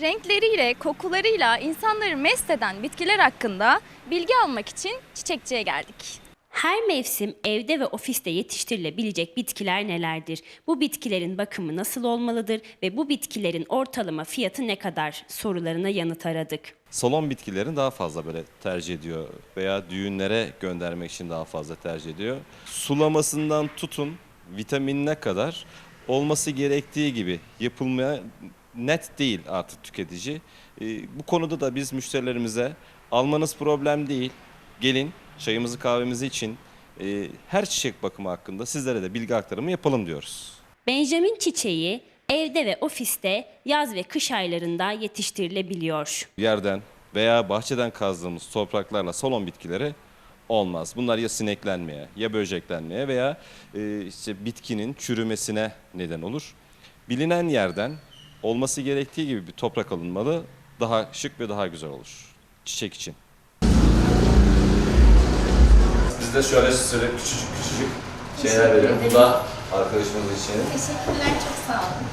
Renkleriyle, kokularıyla insanları mest eden bitkiler hakkında bilgi almak için çiçekçiye geldik. Her mevsim evde ve ofiste yetiştirilebilecek bitkiler nelerdir? Bu bitkilerin bakımı nasıl olmalıdır ve bu bitkilerin ortalama fiyatı ne kadar sorularına yanıt aradık. salon bitkilerini daha fazla böyle tercih ediyor veya düğünlere göndermek için daha fazla tercih ediyor. Sulamasından tutun vitaminine kadar olması gerektiği gibi yapılmaya net değil artık tüketici. Ee, bu konuda da biz müşterilerimize almanız problem değil. Gelin çayımızı kahvemizi için e, her çiçek bakımı hakkında sizlere de bilgi aktarımı yapalım diyoruz. Benjamin çiçeği evde ve ofiste yaz ve kış aylarında yetiştirilebiliyor. yerden veya bahçeden kazdığımız topraklarla salon bitkileri olmaz. Bunlar ya sineklenmeye ya böceklenmeye veya e, işte bitkinin çürümesine neden olur. Bilinen yerden olması gerektiği gibi bir toprak alınmalı. Daha şık ve daha güzel olur çiçek için. Biz de şöyle size küçücük küçücük şeyler verelim. Bu da arkadaşımız için. Teşekkürler, çok sağ olun.